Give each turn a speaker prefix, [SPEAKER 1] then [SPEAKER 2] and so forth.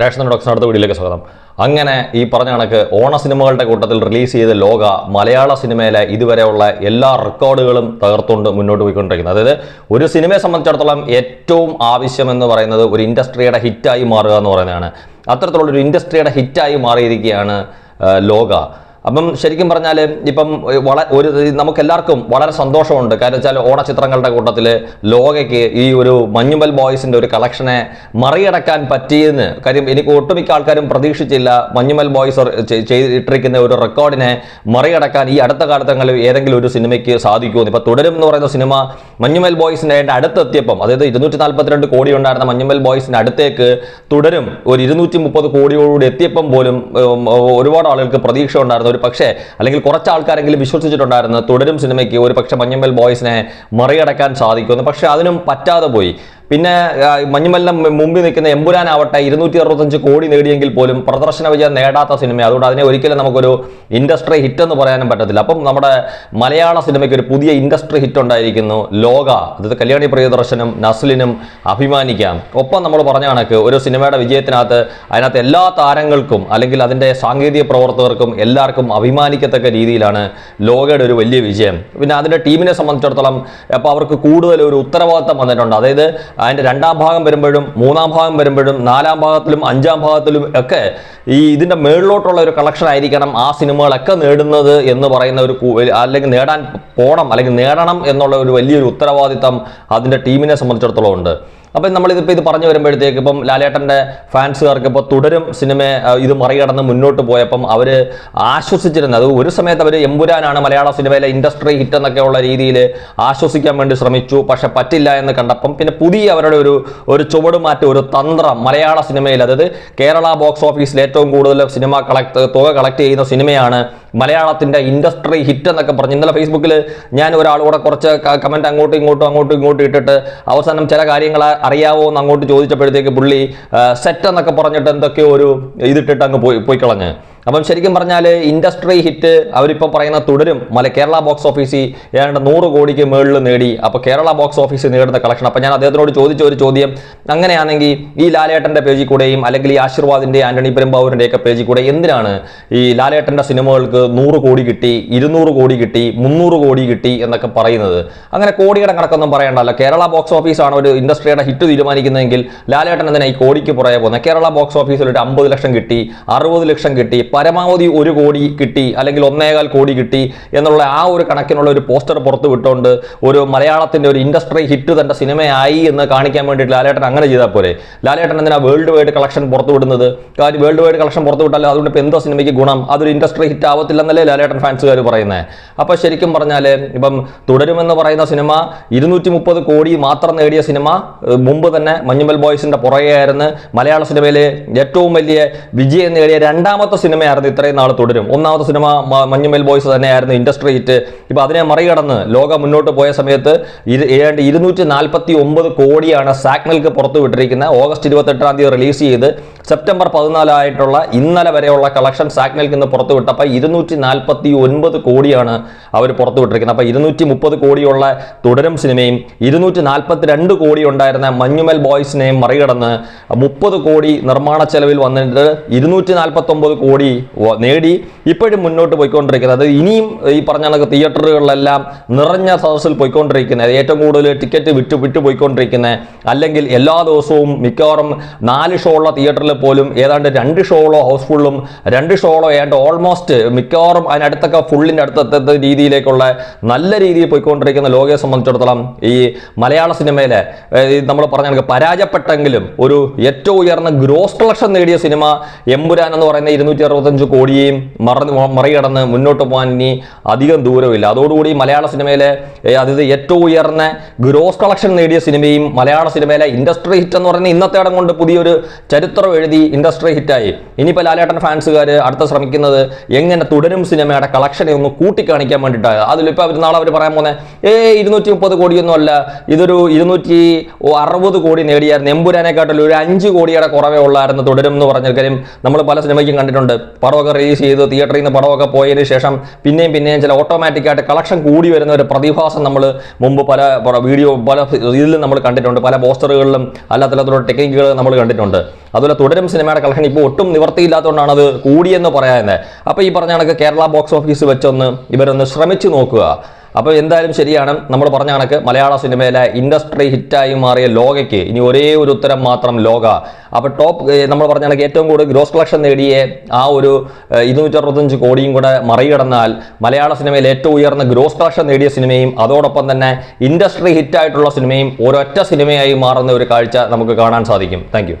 [SPEAKER 1] Ration docs അടുത്ത വീഡിയോയിലേക്ക് സ്വാഗതം. അങ്ങനെ ഈ പറഞ്ഞ കണക്ക് ഓണ സിനിമകളുടെ കൂട്ടത്തിൽ റിലീസ് ചെയ്ത ലോക മലയാള സിനിമയിലെ ഇതുവരെയുള്ള എല്ലാ റെക്കോർഡുകളും തകർത്തുകൊണ്ട് മുന്നോട്ട് പോയിക്കൊണ്ടിരിക്കുന്നത് അതായത് ഒരു സിനിമയെ സംബന്ധിച്ചിടത്തോളം ഏറ്റവും ആവശ്യം എന്ന് പറയുന്നത് ഒരു ഇൻഡസ്ട്രിയുടെ ഹിറ്റായി മാറുക എന്ന് പറയുന്നതാണ്. അത്തരത്തിലുള്ള ഒരു ഇൻഡസ്ട്രിയുടെ ഹിറ്റായി മാറിയിരിക്കുകയാണ് ലോക. അപ്പം ശരിക്കും പറഞ്ഞാൽ ഇപ്പം വള ഒരു നമുക്കെല്ലാവർക്കും വളരെ സന്തോഷമുണ്ട്. കാരണം വെച്ചാൽ ഓണചിത്രങ്ങളുടെ കൂട്ടത്തിൽ ലോകയ്ക്ക് ഈ ഒരു മഞ്ഞുമൽ ബോയ്സിന്റെ ഒരു കളക്ഷനെ മറികടക്കാൻ പറ്റിയെന്ന്. കാര്യം എനിക്ക് ഒട്ടുമിക്ക ആൾക്കാരും പ്രതീക്ഷിച്ചില്ല മഞ്ഞുമൽ ബോയ്സ് ചെയ്തിട്ടിരിക്കുന്ന ഒരു റെക്കോർഡിനെ മറികടക്കാൻ ഈ അടുത്ത കാലത്തങ്ങളിൽ ഏതെങ്കിലും ഒരു സിനിമയ്ക്ക് സാധിക്കുമെന്ന്. ഇപ്പം തുടരും എന്ന് പറയുന്ന സിനിമ മഞ്ഞുമൽ ബോയ്സിന്റെ അതിന്റെ അടുത്തെത്തിയപ്പം അതായത് ഇരുന്നൂറ്റി നാൽപ്പത്തിരണ്ട് കോടി ഉണ്ടായിരുന്ന മഞ്ഞുമൽ ബോയ്സിന്റെ അടുത്തേക്ക് തുടരും. ഒരു ഇരുന്നൂറ്റി മുപ്പത് കോടിയോടുകൂടി എത്തിയപ്പം പോലും ഒരുപാട് ആളുകൾക്ക് പ്രതീക്ഷ ഉണ്ടായിരുന്നു ഒരു പക്ഷേ അല്ലെങ്കിൽ കുറച്ച് ആൾക്കാരെങ്കിലും വിശ്വസിച്ചിട്ടുണ്ടായിരുന്നു തുടരും സിനിമയ്ക്ക് ഒരു പക്ഷേ മഞ്ഞമ്മൽ ബോയ്സിനെ മറികടക്കാൻ സാധിക്കുമെന്ന്. പക്ഷേ അതിനും പറ്റാതെ പോയി. പിന്നെ മഞ്ഞുമല്ലം മുമ്പിൽ നിൽക്കുന്ന എമ്പുരാനാവട്ടെ ഇരുന്നൂറ്റി അറുപത്തഞ്ച് കോടി നേടിയെങ്കിൽ പോലും പ്രദർശന വിജയം നേടാത്ത സിനിമ. അതുകൊണ്ട് അതിനെ ഒരിക്കലും നമുക്കൊരു ഇൻഡസ്ട്രി ഹിറ്റ് എന്ന് പറയാനും പറ്റത്തില്ല. അപ്പം നമ്മുടെ മലയാള സിനിമയ്ക്ക് ഒരു പുതിയ ഇൻഡസ്ട്രി ഹിറ്റ് ഉണ്ടായിരിക്കുന്നു. ലോക അതായത് കല്യാണി പ്രിയദർശനും നസ്ലിനും അഭിമാനിക്കാം. ഒപ്പം നമ്മൾ പറഞ്ഞ കണക്ക് ഒരു സിനിമയുടെ വിജയത്തിനകത്ത് അതിനകത്ത് എല്ലാ താരങ്ങൾക്കും അല്ലെങ്കിൽ അതിന്റെ സാങ്കേതിക പ്രവർത്തകർക്കും എല്ലാവർക്കും അഭിമാനിക്കത്തക്ക രീതിയിലാണ് ലോകയുടെ ഒരു വലിയ വിജയം. പിന്നെ അതിന്റെ ടീമിനെ സംബന്ധിച്ചിടത്തോളം അപ്പോൾ അവർക്ക് കൂടുതൽ ഒരു ഉത്തരവാദിത്തം വന്നിട്ടുണ്ട്. അതായത് അതിന്റെ രണ്ടാം ഭാഗം വരുമ്പോഴും മൂന്നാം ഭാഗം വരുമ്പോഴും നാലാം ഭാഗത്തിലും അഞ്ചാം ഭാഗത്തിലും ഒക്കെ ഈ ഇതിന്റെ മേളിലോട്ടുള്ള ഒരു കളക്ഷൻ ആയിരിക്കണം ആ സിനിമകളൊക്കെ നേടുന്നത് എന്ന് പറയുന്ന ഒരു അല്ലെങ്കിൽ നേടാൻ പോണം അല്ലെങ്കിൽ നേടണം എന്നുള്ള ഒരു വലിയൊരു ഉത്തരവാദിത്തം അതിന്റെ ടീമിനെ സംബന്ധിച്ചിടത്തോളം ഉണ്ട്. അപ്പം നമ്മളിതിപ്പോൾ ഇത് പറഞ്ഞു വരുമ്പോഴത്തേക്ക് ഇപ്പം ലാലേട്ടന്റെ ഫാൻസുകാർക്ക് ഇപ്പോൾ തുടരും സിനിമ ഇത് മറികടന്ന് മുന്നോട്ട് പോയപ്പം അവർ ആശ്വസിച്ചിരുന്നത്. ഒരു സമയത്ത് അവർ എമ്പുരാനാണ് മലയാള സിനിമയിലെ ഇൻഡസ്ട്രി ഹിറ്റ് എന്നൊക്കെ ഉള്ള രീതിയിൽ ആശ്വസിക്കാൻ വേണ്ടി ശ്രമിച്ചു. പക്ഷെ പറ്റില്ല എന്ന് കണ്ടപ്പം പിന്നെ പുതിയ അവരുടെ ഒരു ഒരു ചുവടുമാറ്റം ഒരു തന്ത്രം മലയാള സിനിമയിൽ. അതായത് കേരള ബോക്സ് ഓഫീസിൽ ഏറ്റവും കൂടുതൽ സിനിമ കളക്ട് തുക കളക്ട് ചെയ്യുന്ന സിനിമയാണ് മലയാളത്തിന്റെ ഇൻഡസ്ട്രി ഹിറ്റ് എന്നൊക്കെ പറഞ്ഞു. ഇന്നലെ ഫേസ്ബുക്കിൽ ഞാൻ ഒരാളോടെ കുറച്ച് കമന്റ് അങ്ങോട്ടും ഇങ്ങോട്ടും അങ്ങോട്ടും ഇങ്ങോട്ടും ഇട്ടിട്ട് അവസാനം ചില കാര്യങ്ങൾ അറിയാവോ എന്ന് അങ്ങോട്ട് ചോദിച്ചപ്പോഴത്തേക്ക് പുള്ളി സെറ്റ് എന്നൊക്കെ പറഞ്ഞിട്ട് എന്തൊക്കെയോ ഒരു ഇതിട്ടിട്ട് അങ്ങ് പോയി പോയി കളഞ്ഞ് അപ്പം ശരിക്കും പറഞ്ഞാൽ ഇൻഡസ്ട്രി ഹിറ്റ് അവരിപ്പം പറയുന്ന തുടരും. മല കേരള ബോക്സ് ഓഫീസിൽ ഏതാണ്ട് നൂറ് കോടിക്ക് മേളിൽ നേടി. അപ്പോൾ കേരള ബോക്സ് ഓഫീസിൽ നേടുന്ന കളക്ഷൻ. അപ്പം ഞാൻ അദ്ദേഹത്തിനോട് ചോദിച്ച ഒരു ചോദ്യം അങ്ങനെയാണെങ്കിൽ ഈ ലാലേട്ടന്റെ പേജിൽ കൂടെയും അല്ലെങ്കിൽ ഈ ആശീർവാദിന്റെ ആന്റണി പെരുമ്പാവൂരിന്റെ ഒക്കെ പേജിൽ കൂടെ എന്തിനാണ് ഈ ലാലേട്ടന്റെ സിനിമകൾക്ക് നൂറ് കോടി കിട്ടി ഇരുന്നൂറ് കോടി കിട്ടി മുന്നൂറ് കോടി കിട്ടി എന്നൊക്കെ പറയുന്നത്? അങ്ങനെ കോടിയുടെ കണക്കൊന്നും പറയേണ്ടല്ലോ. കേരള ബോക്സ് ഓഫീസാണ് ഒരു ഇൻഡസ്ട്രിയുടെ ഹിറ്റ് തീരുമാനിക്കുന്നതെങ്കിൽ ലാലേട്ടൻ എന്തിനാ ഈ കോടിക്ക് പുറകെ പോകുന്നത് കേരള ബോക്സ് ഓഫീസിൽ ഒരു അമ്പത് ലക്ഷം കിട്ടി അറുപത് ലക്ഷം കിട്ടി പരമാവധി ഒരു കോടി കിട്ടി അല്ലെങ്കിൽ ഒന്നേകാൽ കോടി കിട്ടി എന്നുള്ള ആ ഒരു കണക്കിനുള്ള ഒരു പോസ്റ്റർ പുറത്തു വിട്ടുകൊണ്ട് ഒരു മലയാളത്തിന്റെ ഒരു ഇൻഡസ്ട്രി ഹിറ്റ് തന്റെ സിനിമയായി എന്ന് കാണിക്കാൻ വേണ്ടിയിട്ട് ലാലേട്ടൻ അങ്ങനെ ചെയ്താൽ പോരെ? ലാലേട്ടൻ എന്തിനാ വേൾഡ് വൈഡ് കളക്ഷൻ പുറത്തു വിടുന്നത്? കാര്യം വേൾഡ് വൈഡ് കളക്ഷൻ പുറത്തു വിട്ടാൽ അതുകൊണ്ട് ഇപ്പോൾ എന്തോ സിനിമയ്ക്ക് ഗുണം? അതൊരു ഇൻഡസ്ട്രി ഹിറ്റ് ആവത്തില്ലെന്നല്ലേ ലാലേട്ടൻ ഫാൻസുകാർ പറയുന്നത് അപ്പോൾ ശരിക്കും പറഞ്ഞാൽ ഇപ്പം തുടരുമെന്ന് പറയുന്ന സിനിമ ഇരുന്നൂറ്റി മുപ്പത് കോടി മാത്രം നേടിയ സിനിമ മുമ്പ് തന്നെ മഞ്ഞുമൽ ബോയ്സിന്റെ പുറകെയായിരുന്നു. മലയാള സിനിമയിലെ ഏറ്റവും വലിയ വിജയം നേടിയ രണ്ടാമത്തെ സിനിമയായിരുന്നു ഇത്രയും നാൾ തുടരും. ഒന്നാമത്തെ സിനിമ മഞ്ഞുമേൽ ബോയ്സ് തന്നെയായിരുന്നു ഇൻഡസ്ട്രി ഹിറ്റ്. ഇപ്പൊ അതിനെ മറികടന്ന് ലോകം മുന്നോട്ട് പോയ സമയത്ത് ഏതാണ്ട് ഇരുന്നൂറ്റി നാൽപ്പത്തി ഒമ്പത് കോടിയാണ് സാക്നൽക്ക് പുറത്തു വിട്ടിരിക്കുന്നത് ഓഗസ്റ്റ് ഇരുപത്തെട്ടാം തീയതി റിലീസ് ചെയ്ത് സെപ്റ്റംബർ പതിനാലായിട്ടുള്ള ഇന്നലെ വരെയുള്ള കളക്ഷൻ സാക്നൽക്ക് ഇന്ന് പുറത്തു വിട്ടപ്പോൾ ഇരുന്നൂറ്റി നാൽപ്പത്തി ഒൻപത് കോടിയാണ് അവർ പുറത്തു വിട്ടിരിക്കുന്നത്. അപ്പോൾ ഇരുന്നൂറ്റി മുപ്പത് കോടിയുള്ള തുടരും സിനിമയും ഇരുന്നൂറ്റി നാൽപ്പത്തി രണ്ട് കോടി ഉണ്ടായിരുന്ന മഞ്ഞുമൽ ബോയ്സിനെയും മറികടന്ന് മുപ്പത് കോടി നിർമ്മാണ ചെലവിൽ വന്നിട്ട് ഇരുന്നൂറ്റി നാൽപ്പത്തി ഒമ്പത് കോടി വ- നേടി ഇപ്പോഴും മുന്നോട്ട് പോയിക്കൊണ്ടിരിക്കുന്നത്. ഇനിയും ഈ പറഞ്ഞ കണക്ക് തിയേറ്ററുകളിലെല്ലാം നിറഞ്ഞ സദസ്സിൽ പോയിക്കൊണ്ടിരിക്കുന്നത്. ഏറ്റവും കൂടുതൽ ടിക്കറ്റ് വിറ്റ് വിറ്റ് പോയിക്കൊണ്ടിരിക്കുന്നത്. അല്ലെങ്കിൽ എല്ലാ ദിവസവും മിക്കവാറും നാല് ഷോ ഉള്ള തിയേറ്ററിൽ പോലും ഏതാണ്ട് രണ്ട് ഷോകളോ ഹൗസ്ഫുള്ളും രണ്ട് ഷോകളോ ഏതാണ്ട് ഓൾമോസ്റ്റ് മിക്കവാറും അതിനടുത്തൊക്കെ ഫുള്ളിന്റെ അടുത്തെത്ത രീതിയിലേക്കുള്ള നല്ല രീതിയിൽ പോയിക്കൊണ്ടിരിക്കുന്ന ലോകയെ സംബന്ധിച്ചിടത്തോളം ഈ മലയാള സിനിമയിലെ നമ്മൾ പറഞ്ഞ കണക്ക് പരാജയപ്പെട്ടെങ്കിലും ഒരു ഏറ്റവും ഉയർന്ന ഗ്രോസ് കളക്ഷൻ നേടിയ സിനിമ എമ്പുരാൻ എന്ന് പറയുന്ന ഇരുന്നൂറ്റി അറുപത്തഞ്ച് കോടിയെയും മറന്ന് മറികടന്ന് മുന്നോട്ട് പോകാൻ ഇനി അധികം ദൂരമില്ല. അതോടുകൂടി മലയാള സിനിമയിലെ അതായത് ഏറ്റവും ഉയർന്ന ഗ്രോസ് കളക്ഷൻ നേടിയ സിനിമയും മലയാള സിനിമയിലെ ഇൻഡസ്ട്രി ഹിറ്റ് എന്ന് പറയുന്ന ഇന്നത്തെ ഇടം കൊണ്ട് പുതിയൊരു ചരിത്രം എഴുതി ഇൻഡസ്ട്രി ഹിറ്റായി ഇനിയിപ്പോൾ ലാലേട്ടൻ ഫാൻസുകാർ അടുത്ത ശ്രമിക്കുന്നത് എങ്ങനെ തുടരും സിനിമയുടെ കളക്ഷനെ ഒന്ന് കൂട്ടിക്കാണിക്കാൻ വേണ്ടിയിട്ടാണ്. അതിലിപ്പോൾ അവർ നാളെ അവർ പറയാൻ പോകുന്നത് ഏ ഇരുന്നൂറ്റി മുപ്പത് കോടിയൊന്നും അല്ല ഇതൊരു ഇരുന്നൂറ്റി അറുപത് കോടി നേടിയായിരുന്നു. എമ്പുരാനെക്കാട്ടിൽ ഒരു അഞ്ച് കോടിയുടെ കുറവേ ഉള്ളായിരുന്നു തുടരും എന്ന് പറഞ്ഞ കാര്യം നമ്മൾ പല സിനിമയ്ക്കും കണ്ടിട്ടുണ്ട്. പടമൊക്കെ റിലീസ് ചെയ്ത് തിയേറ്ററിൽ നിന്ന് പടമൊക്കെ പോയതിന് ശേഷം പിന്നെയും പിന്നെയും ചില ഓട്ടോമാറ്റിക്കായിട്ട് കളക്ഷൻ കൂടി വരുന്ന ഒരു പ്രതിഭാസം നമ്മൾ മുമ്പ് പല വീഡിയോ പല ഇതിലും നമ്മൾ കണ്ടിട്ടുണ്ട്. പല പോസ്റ്ററുകളിലും അല്ലാത്തല്ലാത്ത ടെക്നിക്കുകൾ നമ്മൾ കണ്ടിട്ടുണ്ട്. അതുപോലെ തുടരും സിനിമയുടെ കളക്ഷൻ ഇപ്പോൾ ഒട്ടും നിവർത്തിയില്ലാത്തതുകൊണ്ടാണ് അത് കൂടിയെന്ന് പറയാതെ അപ്പോൾ ഈ പറഞ്ഞ കണക്ക് കേരള ബോക്സ് ഓഫീസ് വെച്ചൊന്ന് ഇവരൊന്ന് ശ്രമിച്ചു നോക്കുക. അപ്പോൾ എന്തായാലും ശരിയാണ്. നമ്മൾ പറഞ്ഞ കണക്ക് മലയാള സിനിമയിലെ ഇൻഡസ്ട്രി ഹിറ്റായി മാറിയ ലോകയ്ക്ക് ഇനി ഒരേ ഒരു ഉത്തരം മാത്രം ലോക. അപ്പോൾ ടോപ്പ് നമ്മൾ പറഞ്ഞ കണക്ക് ഏറ്റവും കൂടുതൽ ഗ്രോസ് കളക്ഷൻ നേടിയ ആ ഒരു ഇരുന്നൂറ്ററുപത്തഞ്ച് കോടിയും കൂടെ മറികടന്നാൽ മലയാള സിനിമയിൽ ഏറ്റവും ഉയർന്ന ഗ്രോസ് കളക്ഷൻ നേടിയ സിനിമയും അതോടൊപ്പം തന്നെ ഇൻഡസ്ട്രി ഹിറ്റായിട്ടുള്ള സിനിമയും ഒരൊറ്റ സിനിമയായി മാറുന്ന ഒരു കാഴ്ച നമുക്ക് കാണാൻ സാധിക്കും. താങ്ക്